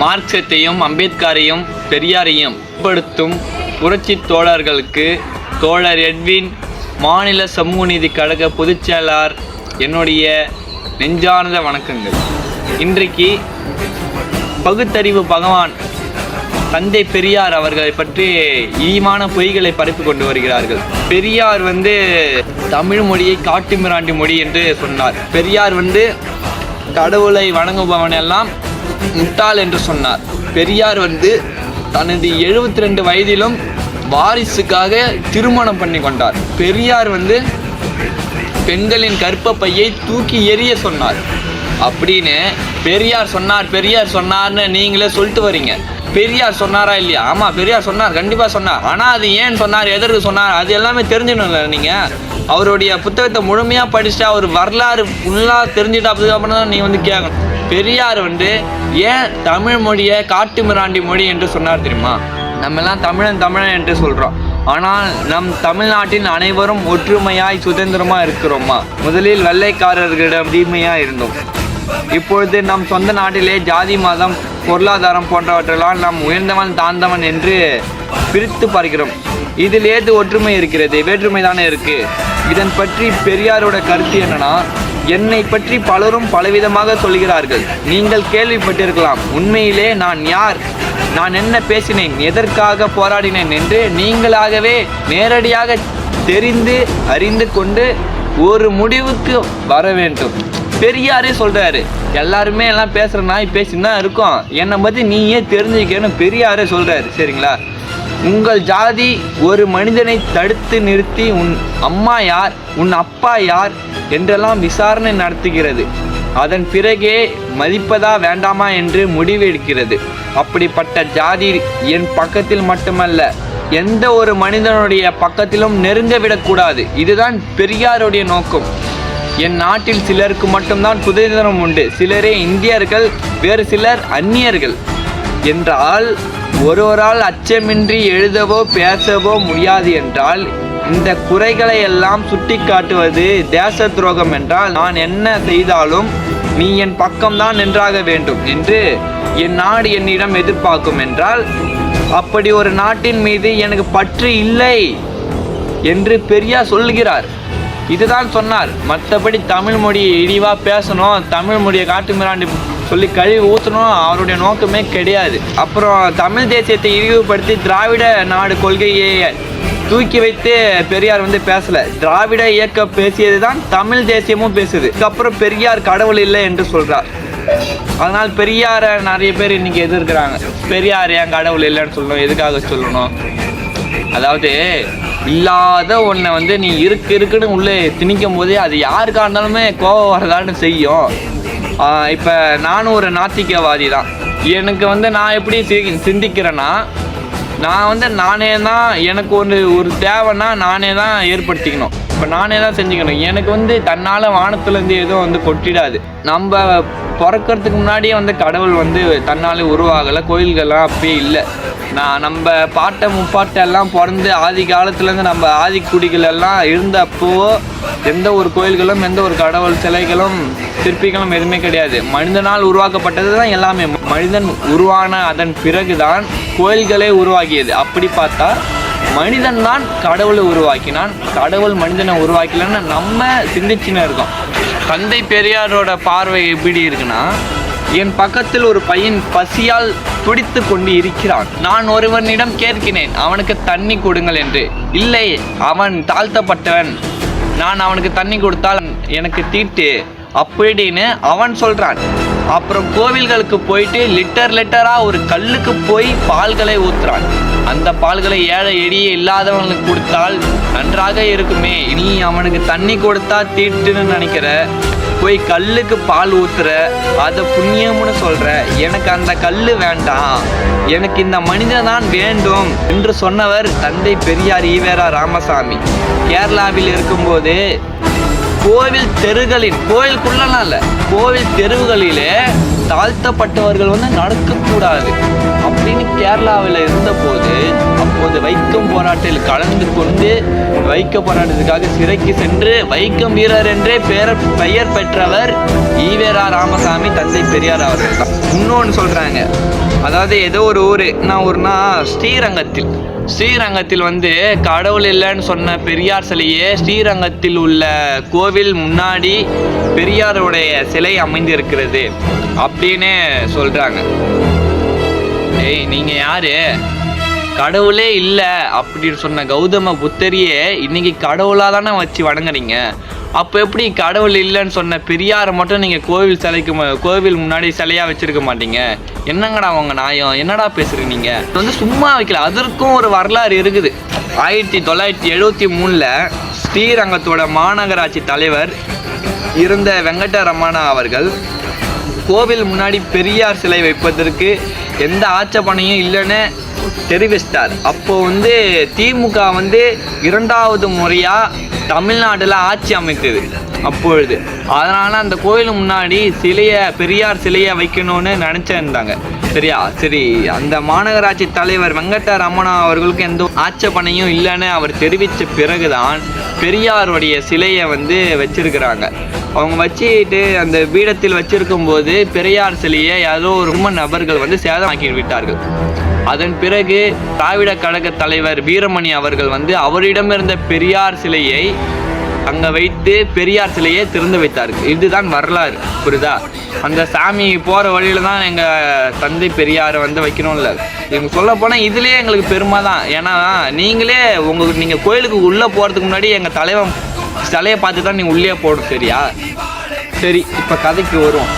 மார்க்சத்தையும் அம்பேத்கரையும் பெரியாரையும் படுத்தும் புரட்சி தோழர்களுக்கு தோழர் எட்வின் மாநில சமூக நீதி கழக பொதுச் செயலாளர் என்னுடைய நெஞ்சார்ந்த வணக்கங்கள். இன்றைக்கு பகுத்தறிவு பகவான் தந்தை பெரியார் அவர்களை பற்றி ஈமான பொய்களை பரப்பி கொண்டு வருகிறார்கள். பெரியார் வந்து தமிழ் மொழியை காட்டுமிராண்டி மொழி என்று சொன்னார். பெரியார் வந்து கடவுளை வணங்குபவன் எல்லாம் முட்டாள் என்று சொன்னார். பெரியார் வந்து தனது எழுபத்தி ரெண்டு வயதிலும் வாரிசுக்காக திருமணம் பண்ணி கொண்டார். பெரியார் வந்து பெண்களின் கற்ப பையை தூக்கி எறிய சொன்னார். அப்படின்னு பெரியார் சொன்னார் பெரியார் சொன்னார்னு நீங்களே சொல்லிட்டு வரீங்க. பெரியார் சொன்னாரா இல்லையா? ஆமாம் பெரியார் சொன்னார் கண்டிப்பாக சொன்னார். ஆனால் அது ஏன் சொன்னார் எதற்கு சொன்னார் அது எல்லாமே தெரிஞ்சிடணும்ல நீங்கள் அவருடைய புத்தகத்தை முழுமையாக படிச்சுட்டு அவர் வரலாறு ஃபுல்லாக தெரிஞ்சுட்டு அப்புறம் தான் நீங்கள் வந்து கேட்கணும் பெரியார் வந்து ஏன் தமிழ் மொழியை காட்டு மிராண்டி மொழி என்று சொன்னார் தெரியுமா? நம்மெல்லாம் தமிழன் தமிழன் என்று சொல்கிறோம் ஆனால் நம் தமிழ்நாட்டின் அனைவரும் ஒற்றுமையாய் சுதந்திரமாக இருக்கிறோமா? முதலில் வெள்ளைக்காரர்களிடம் தீமையாக இருந்தோம். இப்பொழுது நம் சொந்த நாட்டிலே ஜாதி மதம் பொருளாதாரம் போன்றவற்றெல்லாம் நாம் உயர்ந்தவன் தாழ்ந்தவன் என்று பிரித்து பார்க்கிறோம். இதில் ஏது ஒற்றுமை இருக்கிறது? வேற்றுமை தானே இருக்கு. இதன் பற்றி பெரியாரோட கருத்து என்னன்னா என்னை பற்றி பலரும் பலவிதமாக சொல்கிறார்கள். நீங்கள் கேள்விப்பட்டிருக்கலாம். உண்மையிலே நான் யார்? நான் என்ன பேசினேன்? எதற்காக போராடினேன் என்று நீங்களாகவே நேரடியாக தெரிந்து அறிந்து கொண்டு ஒரு முடிவுக்கு வர வேண்டும். பெரியாரே சொல்கிறாரு எல்லாருமே எல்லாம் பேசுகிற நாய் பேசின்னு தான் இருக்கும். என்னை பற்றி நீயே தெரிஞ்சுக்கன்னு பெரியாரே சொல்கிறாரு சரிங்களா? உங்கள் ஜாதி ஒரு மனிதனை தடுத்து நிறுத்தி உன் அம்மா யார் உன் அப்பா யார் என்றெல்லாம் விசாரணை நடத்துகிறது. அதன் பிறகே மதிப்பதா வேண்டாமா என்று முடிவெடுக்கிறது. அப்படிப்பட்ட ஜாதி என் பக்கத்தில் மட்டுமல்ல எந்த ஒரு மனிதனுடைய பக்கத்திலும் நெருங்க விடக்கூடாது. இதுதான் பெரியாருடைய நோக்கம். என் நாட்டில் சிலருக்கு மட்டும்தான் சுதந்திரம் உண்டு. சிலரே இந்தியர்கள் வேறு சிலர் அந்நியர்கள். என்றால் ஒருவரால் அச்சமின்றி எழுதவோ பேசவோ முடியாது என்றால் இந்த குறைகளை எல்லாம் சுட்டிக்காட்டுவது தேச துரோகம் என்றால் நான் என்ன செய்தாலும் நீ என் பக்கம்தான் நின்றாக வேண்டும் என்று என் நாடு என்னிடம் எதிர்பார்க்கும் என்றால் அப்படி ஒரு நாட்டின் மீது எனக்கு பற்று இல்லை என்று பெரியார் சொல்லுகிறார். இதுதான் சொன்னார். மற்றபடி தமிழ் மொழியை இழிவாக பேசணும் தமிழ் மொழியை காட்டு மிராண்டி சொல்லி கழுவி ஊற்றணும் அவருடைய நோக்கமே கிடையாது. அப்புறம் தமிழ் தேசியத்தை இழிவுபடுத்தி திராவிட நாடு கொள்கையை தூக்கி வைத்து பெரியார் வந்து பேசல. திராவிட இயக்கம் பேசியது தான் தமிழ் தேசியமும் பேசுது. அதுக்கப்புறம் பெரியார் கடவுள் இல்லை என்று சொல்றார். அதனால் பெரியாரை நிறைய பேர் இன்னைக்கு எதிர்க்கிறாங்க. பெரியார் ஏன் கடவுள் இல்லைன்னு சொல்லணும் எதுக்காக சொல்லணும்? அதாவது இல்லாத ஒன்றை வந்து நீ இருக்கு இருக்குன்னு உள்ளே திணிக்கும் போதே அது யாருக்கா இருந்தாலுமே கோபம் வரதான்னு செய்யும். இப்போ நானும் ஒரு நாத்திகவாதி தான். எனக்கு வந்து நான் எப்படி சி- சிந்திக்கிறேன்னா நான் வந்து நானே தான் எனக்கு ஒரு ஒரு தேவைன்னா நானே தான் ஏற்படுத்திக்கணும். இப்போ நானே தான் செஞ்சுக்கணும். எனக்கு வந்து தன்னால் வானத்துலேருந்து எதுவும் வந்து கொட்டிடாது. நம்ம பிறக்கறதுக்கு முன்னாடியே வந்து கடவுள் வந்து தன்னாலே உருவாகலை கோயில்கள்லாம் அப்பயே இல்லை. நான் நம்ம பாட்டை முப்பாட்டை எல்லாம் பிறந்து ஆதி காலத்துலேருந்து நம்ம ஆதிக்குடிகள் எல்லாம் இருந்தப்போ எந்த ஒரு கோயில்களும் எந்த ஒரு கடவுள் சிலைகளும் சிற்பிகளும் எதுவுமே கிடையாது. மனிதனால் உருவாக்கப்பட்டது தான் எல்லாமே. மனிதன் உருவான அதன் பிறகுதான் கோயில்களே உருவாகியது. அப்படி பார்த்தா மனிதன் தான் கடவுளை உருவாக்கினான். கடவுள் மனிதனை உருவாக்கலன்னு நம்ம சிந்திச்சுன்னு இருக்கோம். தந்தை பெரியாரோட பார்வை எப்படி இருக்குன்னா என் பக்கத்தில் ஒரு பையன் பசியால் துடித்து கொண்டு இருக்கிறான். நான் ஒருவனிடம் கேட்கிறேன் அவனுக்கு தண்ணி கொடுங்கள் என்று. இல்லை அவன் தாழ்த்தப்பட்டவன். நான் அவனுக்கு தண்ணி கொடுத்தால் எனக்கு தீட்டு. அப்படின்னு அவன் சொல்றான். அப்புறம் கோவில்களுக்கு போயிட்டு லிட்டர் லிட்டரா ஒரு கல்லுக்கு போய் பால்களை ஊத்துறான். அந்த பால்களை ஏழை எடிய இல்லாதவனுக்கு கொடுத்தால் நன்றாக இருக்குமே. நீ அவனுக்கு தண்ணி கொடுத்தா தீட்டுன்னு நினைக்கிற. போய் கல்லுக்கு பால் ஊத்துற அதை புண்ணியம்னு சொல்ற எனக்கு அந்த கல்லு வேண்டாம். எனக்கு இந்த மனிதன் தான் வேண்டும் என்று சொன்னவர் தந்தை பெரியார் ஈவேரா ராமசாமி. கேரளாவில் இருக்கும்போது கோவில் தெருகளின் கோவிலுக்குள்ளலாம் இல்லை கோவில் தெருவுகளிலே தாழ்த்தப்பட்டவர்கள் வந்து நடக்கக்கூடாது அப்படின்னு கேரளாவில் இருந்தபோது அப்போது வைக்கம் போராட்டத்தில் கலந்து கொண்டு வைக்க போராட்டத்துக்காக சிறைக்கு சென்று வைக்கம் வீரர் என்றே பெயர் பெயர் பெற்றவர் ஈவேரா ராமசாமி தந்தை பெரியார் அவர்கள் தான். இன்னொன்று சொல்கிறாங்க அதாவது ஏதோ ஒரு ஊர் நான் ஊர்னா ஸ்ரீரங்கத்தில் ஸ்ரீரங்கத்தில் வந்து கடவுள் இல்லைன்னு சொன்ன பெரியார் சிலையே ஸ்ரீரங்கத்தில் உள்ள கோவில் முன்னாடி பெரியாருடைய சிலை அமைந்திருக்கிறது அப்படின்னு சொல்கிறாங்க ஏய் நீங்கள் யாரு? கடவுளே இல்லை அப்படின்னு சொன்ன கௌதம புத்தரையே இன்னைக்கு கடவுளாக தானே வச்சு வணங்குறீங்க. அப்போ எப்படி கடவுள் இல்லைன்னு சொன்ன பெரியாரை மட்டும் நீங்கள் கோவில் சிலைக்கு கோவில் முன்னாடி சிலையாக வச்சிருக்க மாட்டீங்க? என்னங்கடா உங்கள் நியாயம்? என்னடா பேசுறீங்க? நீங்கள் இது வந்து சும்மா வைக்கல. அதற்கும் ஒரு வரலாறு இருக்குது. ஆயிரத்தி தொள்ளாயிரத்தி எழுபத்தி மூணில் ஸ்ரீரங்கத்தோட மாநகராட்சி தலைவர் இருந்த வெங்கடரமணா அவர்கள் கோவில் முன்னாடி பெரியார் சிலை வைப்பதற்கு எந்த ஆட்சேபனையும் இல்லைன்னு தெரிவிச்சிட்டார். அப்போது வந்து திமுக வந்து இரண்டாவது முறையாக தமிழ்நாட்டில் ஆட்சி அமைத்தது. அப்பொழுது. அதனால அந்த கோயில் முன்னாடி சிலையை பெரியார் சிலையை வைக்கணும்னு நினச்சிருந்தாங்க. சரியா? சரி அந்த மாநகராட்சி தலைவர் வெங்கட்ட ரமணா அவர்களுக்கு எந்த ஆட்சேபனையும் இல்லைன்னு அவர் தெரிவித்த பிறகுதான் பெரியாருடைய சிலையை வந்து வச்சிருக்கிறாங்க. அவங்க வச்சுட்டு அந்த பீடத்தில் வச்சிருக்கும் போது பெரியார் சிலையை யாரோ ரொம்ப நபர்கள் வந்து சேதமாக்கி விட்டார்கள். அதன் பிறகு திராவிட கழக தலைவர் வீரமணி அவர்கள் வந்து அவரிடம் இருந்த பெரியார் சிலையை அங்க வைத்து பெரியார் சிலையை திறந்து வைத்தார். இதுதான் வரலாறு புரியுதா? அந்த சாமி போற வழியில தான் எங்க தந்தை பெரியாரை வந்து வைக்கணும்ல. இவங்க சொல்ல போனா இதுலயே எங்களுக்கு பெருமை தான். ஏன்னா நீங்களே உங்க நீங்க கோயிலுக்கு உள்ள போறதுக்கு முன்னாடி எங்க தலைவன் சிலையை பார்த்து தான் நீங்க உள்ளே போடும் சரியா? சரி இப்ப கதைக்கு வரும்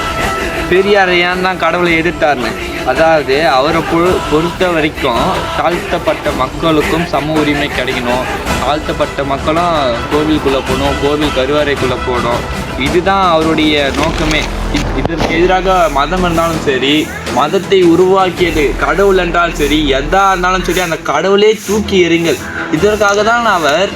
பெரியார் ஏன் தான் கடவுளை எதிர்த்தாருன்னு? அதாவது அவரை பொ- பொறுத்த வரைக்கும் தாழ்த்தப்பட்ட மக்களுக்கும் சம உரிமை கிடைக்கணும். தாழ்த்தப்பட்ட மக்களும் கோவிலுக்குள்ளே போகணும் கோவில் கருவறைக்குள்ளே போகணும். இதுதான் அவருடைய நோக்கமே. இ- இதற்கு எதிராக மதம் இருந்தாலும் சரி மதத்தை உருவாக்கியது கடவுள் என்றாலும் சரி எதா இருந்தாலும் சரி அந்த கடவுளே தூக்கி எறிங்கள். இதற்காக தான் அவர்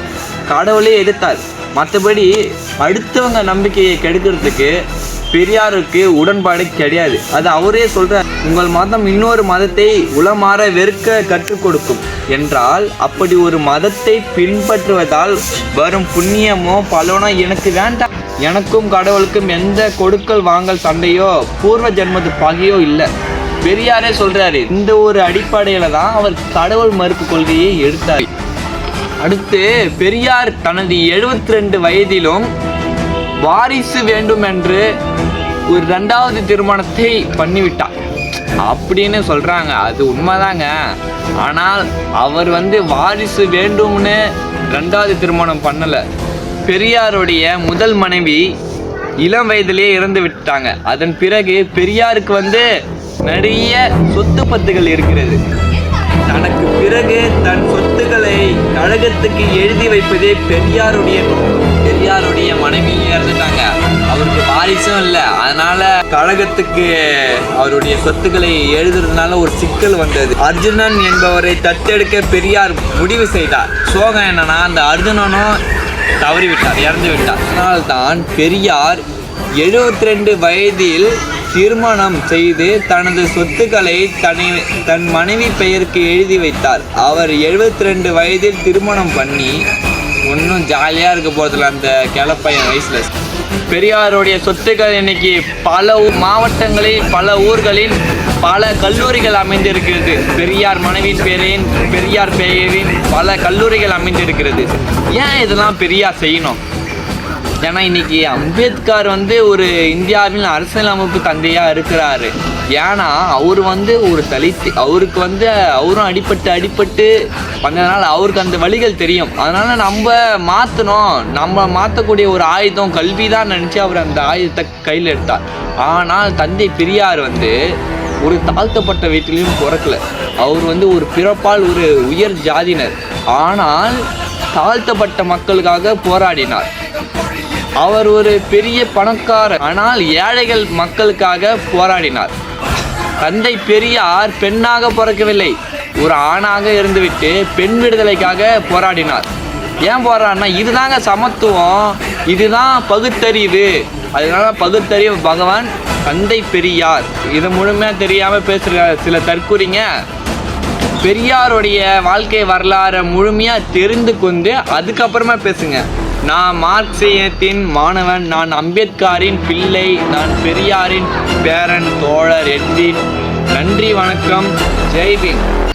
கடவுளே எடுத்தார் மற்றபடி அடுத்தவங்க நம்பிக்கையை கெடுக்கிறதுக்கு பெரியாருக்கு உடன்பாடு கிடையாது. அது அவரே சொல்கிறார் உங்கள் மதம் இன்னொரு மதத்தை உளமாற வெறுக்க கற்றுக் கொடுக்கும். என்றால் அப்படி ஒரு மதத்தை பின்பற்றுவதால் வரும் புண்ணியமோ பலனோ எனக்கு வேண்டாம். எனக்கும் கடவுளுக்கும் எந்த கொடுக்கல் வாங்கல் சண்டையோ பூர்வ ஜென்மத்து பகையோ இல்லை. பெரியாரே சொல்றாரு இந்த ஒரு அடிப்படையில தான் அவர் கடவுள் மறுப்பு கொள்கையை எடுத்தார். அடுத்து பெரியார் தனது 72 ரெண்டு வயதிலும் வாரிசு வேண்டும் என்று ஒரு ரெண்டாவது திருமணத்தை பண்ணிவிட்டார். அப்படின்னு சொல்றாங்க. அது உண்மைதாங்க. ஆனால் அவர் வந்து வாரிசு வேண்டும்னு ரெண்டாவது திருமணம் பண்ணல. பெரியாருடைய முதல் மனைவி இளம் வயதிலேயே இறந்து விட்டாங்க. அதன் பிறகு பெரியாருக்கு வந்து நிறைய சொத்து பத்துகள் இருக்கிறது. தனக்கு பிறகு தன் சொத்துக்களை கழகத்துக்கு எழுதி வைப்பதே பெரியாருடைய நோக்கம். பெரியாருடைய மனைவியும் இறந்துட்டாங்க. அவருக்கு வாரிசும் இல்லை. அதனால கழகத்துக்கு அவருடைய சொத்துக்களை எழுதுறதுனால ஒரு சிக்கல் வந்தது. அர்ஜுனன் என்பவரை தத்தெடுக்க பெரியார் முடிவு செய்தார். சோகம் என்னன்னா அந்த அர்ஜுனனும் தவறிவிட்டார் இறந்து விட்டார் அதனால்தான் பெரியார் 72 ரெண்டு வயதில் திருமணம் செய்து தனது சொத்துக்களை தனி தன் மனைவி பெயருக்கு எழுதி வைத்தார். அவர் 72 ரெண்டு வயதில் திருமணம் பண்ணி ஒன்றும் ஜாலியாக இருக்க போகிறதுல அந்த கிளப்பையன் வயசில். பெரியாருடைய சொத்துக்கள் இன்னைக்கு பல மாவட்டங்களில் பல ஊர்களில் பல கல்லூரிகள் அமைந்திருக்கிறது. பெரியார் மனைவியின் பேரின் பெரியார் பெயரின் பல கல்லூரிகள் அமைந்திருக்கிறது. ஏன் இதெல்லாம் பெரியார் செய்யணும்? ஏன்னா இன்னைக்கு அம்பேத்கர் வந்து ஒரு இந்தியாவின் அரசியலமைப்பு தந்தையாக இருக்கிறாரு. ஏன்னா அவர் வந்து ஒரு தலித்து அவருக்கு வந்து அவரும் அடிப்பட்டு அடிப்பட்டு வந்ததுனால அவருக்கு அந்த வழிகள் தெரியும். அதனால நம்ம மாற்றணும் நம்ம மாற்றக்கூடிய ஒரு ஆயுதம் கல்வி தான் நினச்சி அவர் அந்த ஆயுதத்தை கையில் எடுத்தார். ஆனால் தந்தை பெரியார் வந்து ஒரு தாழ்த்தப்பட்ட வீட்டிலையும் பிறக்கல. அவர் வந்து ஒரு பிறப்பால் ஒரு உயர் ஜாதியினர். ஆனால் தாழ்த்தப்பட்ட மக்களுக்காக போராடினார். அவர் ஒரு பெரிய பணக்காரர். ஆனால் ஏழைகள் மக்களுக்காக போராடினார். தந்தை பெரியார் பெண்ணாக பிறக்கவில்லை. ஒரு ஆணாக இருந்துவிட்டு பெண் விடுதலைக்காக போராடினார். ஏன் போராடினா இதுதாங்க சமத்துவம் இதுதான் பகுத்தறிவு. அதனால பகுத்தறிவு பகவான் தந்தை பெரியார். இதை முழுமையாக தெரியாமல் பேசுகிற சில தற்கூறிங்க. பெரியாருடைய வாழ்க்கை வரலாறை முழுமையாக தெரிந்து கொண்டு அதுக்கப்புறமா பேசுங்க. நான் மார்க்சியத்தின் மாணவன் நான் அம்பேத்கரின் பிள்ளை நான் பெரியாரின் பேரன் தோழர் எட்வின். நன்றி வணக்கம். ஜெய்பீம்